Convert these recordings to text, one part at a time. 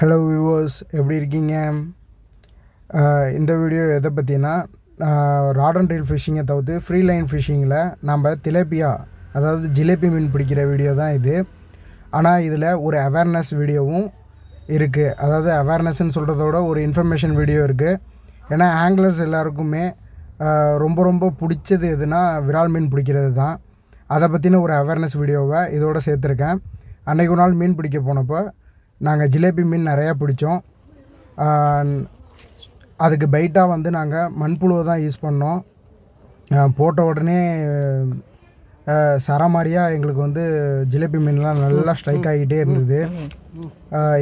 Hello viewers எப்படி இருக்கீங்க? இந்த வீடியோ எதை பற்றினா ராட் அண்ட் ரீல் ஃபிஷிங்கை தவிர்த்து ஃப்ரீ லைன் ஃபிஷிங்கில் நம்ம திலேபியா அதாவது ஜிலேபி மீன் பிடிக்கிற வீடியோ தான் இது. ஆனால் இதில் ஒரு அவேர்னஸ் வீடியோவும் இருக்குது அதாவது அவேர்னஸ்ன்னு சொல்கிறதோட ஒரு இன்ஃபர்மேஷன் வீடியோ இருக்குது ஏன்னா ஆங்கிலர்ஸ் எல்லாருக்குமே ரொம்ப ரொம்ப பிடிச்சது எதுனா விரால் மீன் பிடிக்கிறது தான். அதை பற்றின ஒரு அவேர்னஸ் வீடியோவை இதோட சேர்த்துருக்கேன். அன்றைக்கு ஒரு நாள் மீன் பிடிக்க போனப்போ நாங்கள் ஜிலேபி மீன் நிறையா பிடிச்சோம். அதுக்கு பைட்டாக வந்து நாங்கள் மண்புழுவை தான் யூஸ் பண்ணோம். போட்ட உடனே சரமாரியாக எங்களுக்கு வந்து ஜிலேபி மீன்லாம் நல்லா ஸ்ட்ரைக் ஆகிட்டே இருந்தது.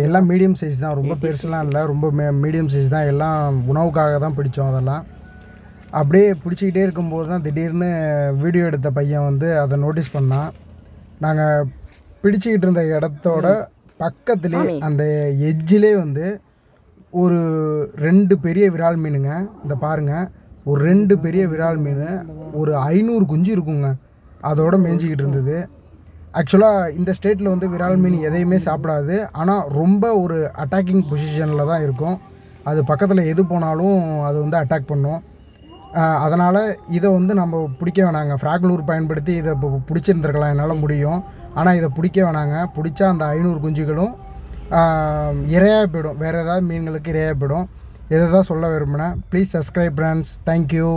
எல்லாம் மீடியம் சைஸ் தான். ரொம்ப பெருசுலாம் இல்லை. ரொம்ப மே மீடியம் சைஸ் தான். எல்லாம் உணவுக்காக தான் பிடிச்சோம் அதெல்லாம். அப்படியே பிடிச்சிக்கிட்டே இருக்கும்போது தான் திடீர்னு வீடியோ எடுத்த பையன் வந்து அதை நோட்டீஸ் பண்ணான். நாங்கள் பிடிச்சிக்கிட்டு இருந்த இடத்தோட பக்கத்துலேயே அந்த எட்ஜிலே வந்து ஒரு ரெண்டு பெரிய விரால் மீனுங்க. இந்த பாருங்கள் ஒரு ரெண்டு பெரிய விரால் மீன் ஒரு ஐநூறு குஞ்சு இருக்குங்க. அதோட மேய்ஞ்சிக்கிட்டு இருந்தது. ஆக்சுவலாக இந்த ஸ்டேட்டில் வந்து விரால் மீன் எதையுமே சாப்பிடாது. ஆனால் ரொம்ப ஒரு அட்டாக்கிங் பொசிஷனில் தான் இருக்கும். அது பக்கத்தில் எது போனாலும் அது வந்து அட்டாக் பண்ணும். அதனால் இதை வந்து நம்ம பிடிக்க வேணாங்க. ஃப்ராக்லூர் பயன்படுத்தி இதை இப்போ பிடிச்சிருந்துருக்கலாம் என்னால் முடியும். ஆனால் இதை பிடிக்க வேணாங்க. பிடிச்சா அந்த ஐநூறு குஞ்சுகளும் இரையாக போயிடும். வேறு ஏதாவது மீன்களுக்கு இரையாக போயிடும். இதை தான் சொல்ல விரும்பினேன். Please subscribe friends thank you